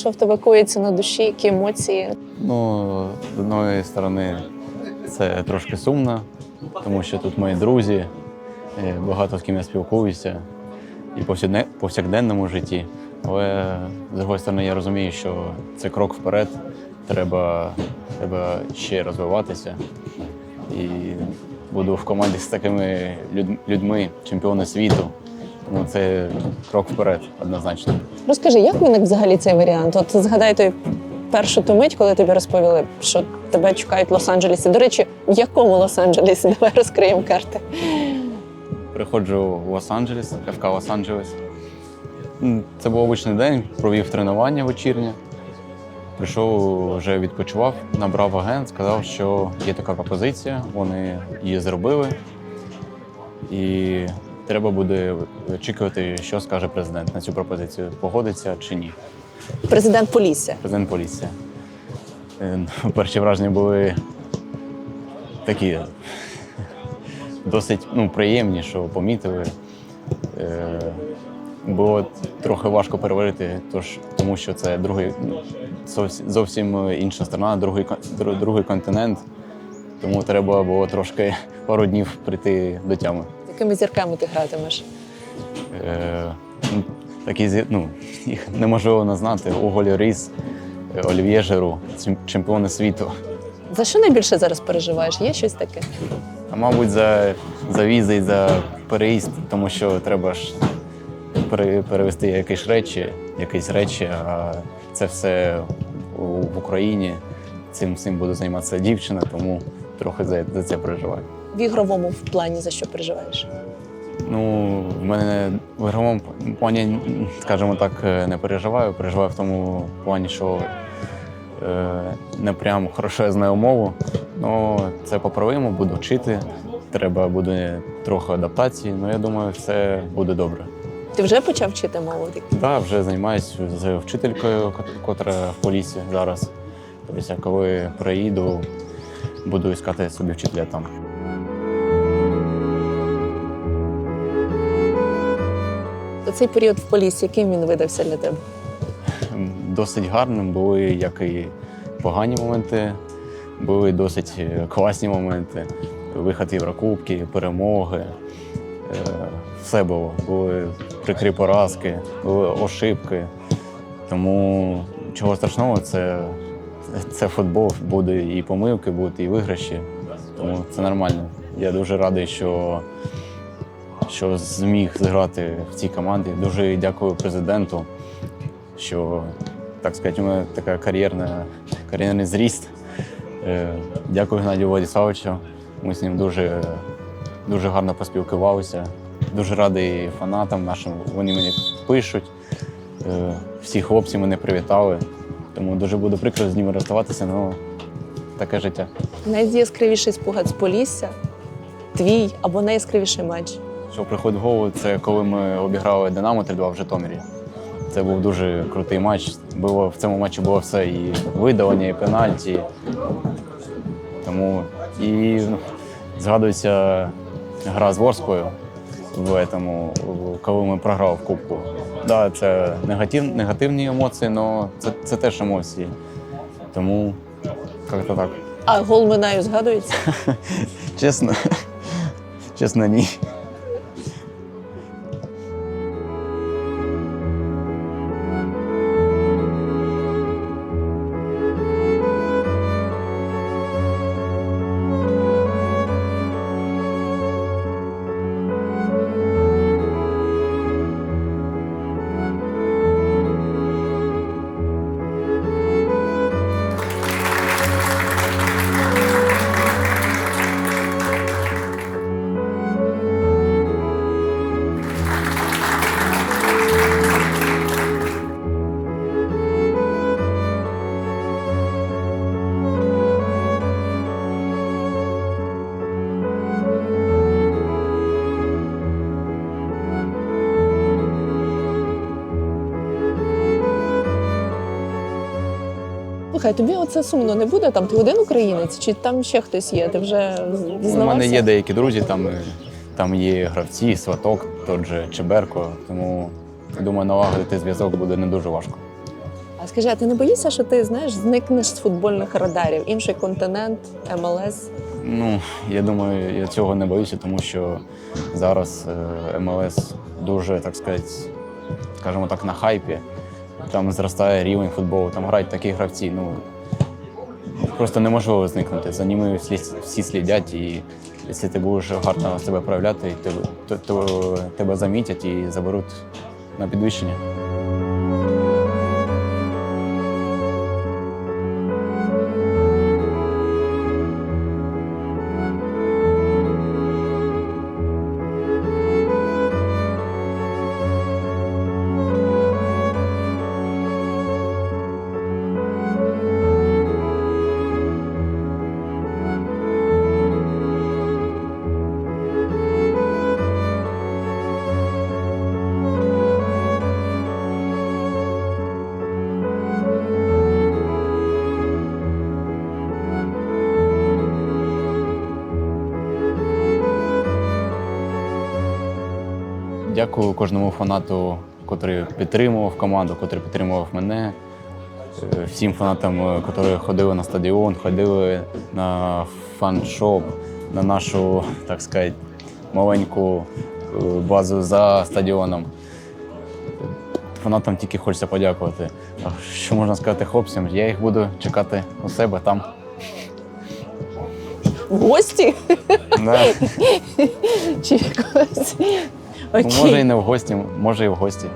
Що в тебе коїться на душі, які емоції? Ну, з одної сторони, це трошки сумно, тому що тут мої друзі, багато з ким я спілкуюся і повсякден- повсякденному житті. Але з другої сторони, я розумію, що це крок вперед. Треба, треба ще розвиватися. І буду в команді з такими людьми, чемпіони світу. Тому це крок вперед, однозначно. Розкажи, як виник взагалі цей варіант? От згадай той першу ту мить, коли тобі розповіли, що тебе чекають в Лос-Анджелесі. До речі, в якому Лос-Анджелесі? Давай розкриємо карти. Приходжу в Лос-Анджелес, ФК Лос-Анджелес. Це був обичний день, провів тренування вечірнє. Прийшов, вже відпочивав, набрав агент, сказав, що є така пропозиція, вони її зробили. І треба буде очікувати, що скаже президент на цю пропозицію, погодиться чи ні. Президент Полісся. Президент поліція. Е, ну, Перші враження були такі досить ну, приємні, що помітили. Е, Було трохи важко переварити, тож, тому що це другий, ну, зовсім, зовсім інша страна, другий, другий континент. Тому треба було трошки пару днів прийти до тями. Якими зірками ти гратимеш? Е, такі зі- ну, їх неможливо назнати. Оголь Ріс, Олів'є Жиру, чемпіони світу. За що найбільше зараз переживаєш? Є щось таке? А мабуть, за, за візи і за переїзд, тому що треба ж пере- перевезти якісь речі, якісь речі, а це все в Україні. Цим всім буде займатися дівчина, тому трохи за, за це переживаю. В ігровому плані за що переживаєш? Ну, в мене в ігровому плані, скажімо так, не переживаю. Переживаю в тому плані, що е, не прям хорошо я знаю мову. Ну, це поправимо, буду вчити. Треба буде трохи адаптації, але я думаю, все буде добре. Ти вже почав вчити мову? Так, да, вже займаюся з вчителькою, кот- котра в полісі зараз. Тобто, коли приїду, буду іскати собі вчителя там. Цей період в Поліссі, яким він видався для тебе? досить гарним. Були як і погані моменти, були досить е, класні моменти. Виход Єврокубки, перемоги. Е, Все було. Були прикрі поразки, були ошибки. Тому чого страшного, це, це футбол. Буде і помилки, будуть і виграші. Тому це нормально. Я дуже радий, що, що зміг зіграти в цій команді. Дуже дякую президенту що, так сказати, у мене така кар'єрна, кар'єрний зріст. Е, Дякую Геннадію Владиславовичу. Ми з ним дуже, дуже гарно поспілкувалися. Дуже радий фанатам нашим. Вони мені пишуть. Е, Всі хлопці мене привітали. Тому дуже буду прикро з ними розставатися, але таке життя. Найяскравіший спогад з Полісся, твій або найяскравіший матч. Що приходить в голову, це коли ми обіграли Динамо 3-2 в Житомирі. Це був дуже крутий матч. Було, в цьому матчі було все і видавання, і пенальті. Тому і ну, згадується гра з Ворською в этому, в- коли ми програли в Кубку. Да, це негатив, негативні емоції, але це, це теж емоції. Тому як-то так. А гол Минаю згадується? Чесно, чесно, ні. Слухай, тобі оце сумно не буде? Там ти один українець, чи там ще хтось є? Ти вже У мене є деякі друзі, там, там є гравці, сваток, тот же Чеберко, тому думаю, налагодити зв'язок буде не дуже важко. А скажи, а ти не боїшся, що ти знаєш, зникнеш з футбольних радарів? Інший континент, МЛС? Ну, я думаю, я цього не боюся, тому що зараз е, МЛС дуже, так сказати, скажімо так, на хайпі. Там зростає рівень футболу, там грають такі гравці. Ну, просто неможливо зникнути. За ними всі, слідять, і якщо ти будеш гарно себе проявляти, то тебе замітять і заберуть на підвищення. Дякую кожному фанату, який підтримував команду, який підтримував мене. Е, Всім фанатам, е, які ходили на стадіон, ходили на фан-шоп, на нашу, так сказати, маленьку е, базу за стадіоном. Фанатам тільки хочеться подякувати. А що можна сказати хлопцям? Я їх буду чекати у себе там. Гості? Да. Чи якось? Ну, Окей. Може і не в гості, може і в гості.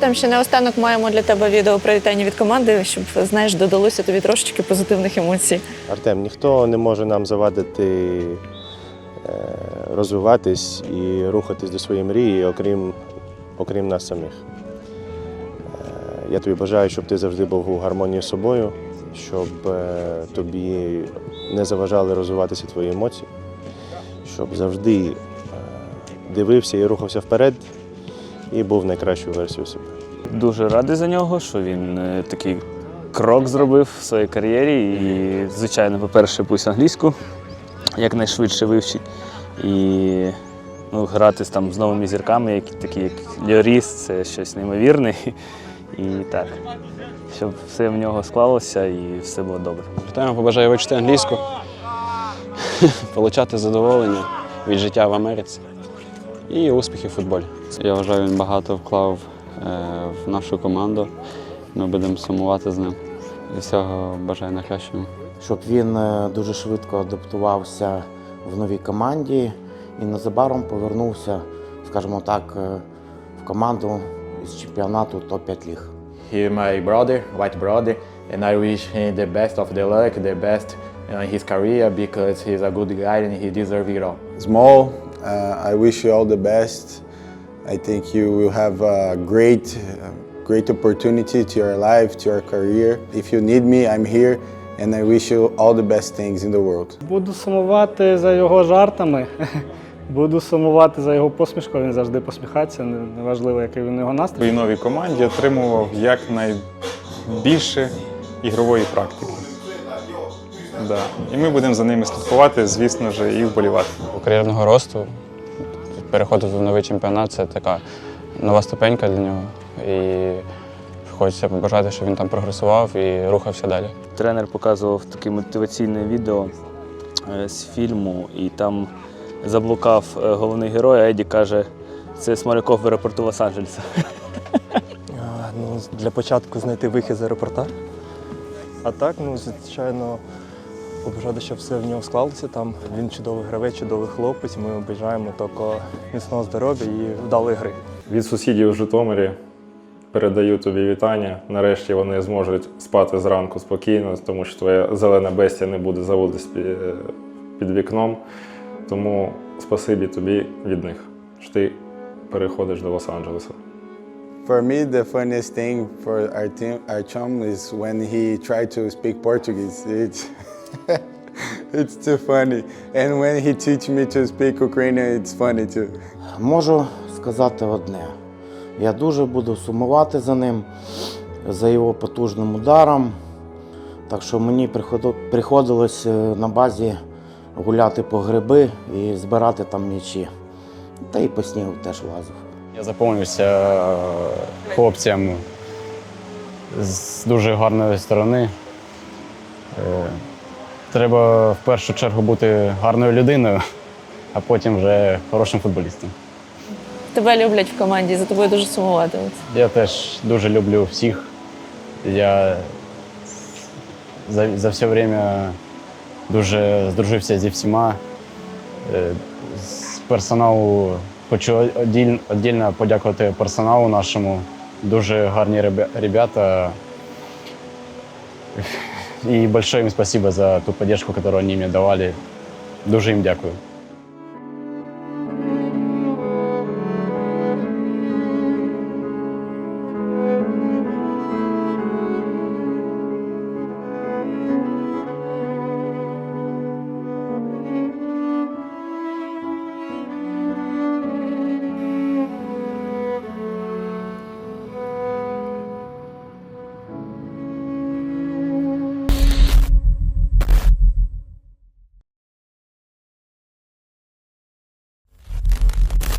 Артем, ще наостанок маємо для тебе відео привітання від команди, щоб знаєш, додалося тобі трошечки позитивних емоцій. Артем, ніхто не може нам завадити е, розвиватись і рухатись до своєї мрії, окрім, окрім нас самих. Е, Я тобі бажаю, щоб ти завжди був у гармонії з собою, щоб е, тобі не заважали розвиватися твої емоції, щоб завжди дивився і рухався вперед і був найкращою версією себе. Дуже радий за нього, що він е, такий крок зробив в своїй кар'єрі. І, звичайно, по-перше, пусть англійську якнайшвидше вивчить. І ну, грати там, з новими зірками, які, такі як Льоріс, це щось неймовірне. І так, щоб все в нього склалося і все було добре. Артему побажаю вивчити англійську, отримати задоволення від життя в Америці і успіхів в футболі. Я вважаю, він багато вклав е, в нашу команду. Ми будемо сумувати з ним. І всього бажаю найкращого. щоб він е, дуже швидко адаптувався в новій команді і незабаром повернувся, скажімо так, е, в команду з чемпіонату топ-5 ліг. He my brother, white brother, and I wish him the best of the luck, the best in his career because he's a good guy and he deserves it all. Small, uh, I wish you all the best. I think you will have a great, great opportunity to your life, to your career. If you need me, I'm here, and I wish you all the best things in the world. Буду сумувати за його жартами. Буду сумувати за його посмішкою. Він завжди посміхається, неважливо, який він його настрій. своїй новій команді отримував якнайбільше ігрової практики. Да. І ми будемо за ними слідкувати, звісно ж, і вболівати. У Кар'єрного росту, переход в новий чемпіонат це така нова ступенька для нього. І хочеться побажати, щоб він там прогресував і рухався далі. Тренер показував таке мотиваційне відео е, з фільму, і там заблукав е, головний герой, а Еді каже, це Смоляков в аеропорту Лос-Анджелеса. Ну, для початку знайти вихід з аеропорта. А так, ну, звичайно, побажати, щоб все в нього склалося там. Він чудовий гравець, чудовий хлопець. Ми бажаємо тільки міцного здоров'я і вдалої гри. Від сусідів у Житомирі передаю тобі вітання. Нарешті вони зможуть спати зранку спокійно, тому що твоя зелена бестія не буде заводитись під, під вікном. Тому спасибі тобі від них, що ти переходиш до Лос-Анджелеса. For me, the funniest thing for our team, our chum, is when he tried to speak Portuguese. It's it's too funny, and when he teach me to speak Ukrainian, it's funny too. Можу сказати одне. Я дуже буду сумувати за ним, за його потужним ударом. Так що мені приходилось е, на базі гуляти по гриби і збирати там м'ячі. Та й по снігу теж лазив. Я заповнився е, хлопцям з дуже гарної сторони. Треба в першу чергу бути гарною людиною, а потім вже хорошим футболістом. Тебе люблять в команді, за тобою дуже сумуватимуть. Я теж дуже люблю всіх. Я за, за все время дуже здружився зі всіма. Е, З персоналу хочу віддільно подякувати персоналу нашому. Дуже гарні ребята. І большое їм спасибо за ту поддержку, которую они мені давали. Дуже їм дякую.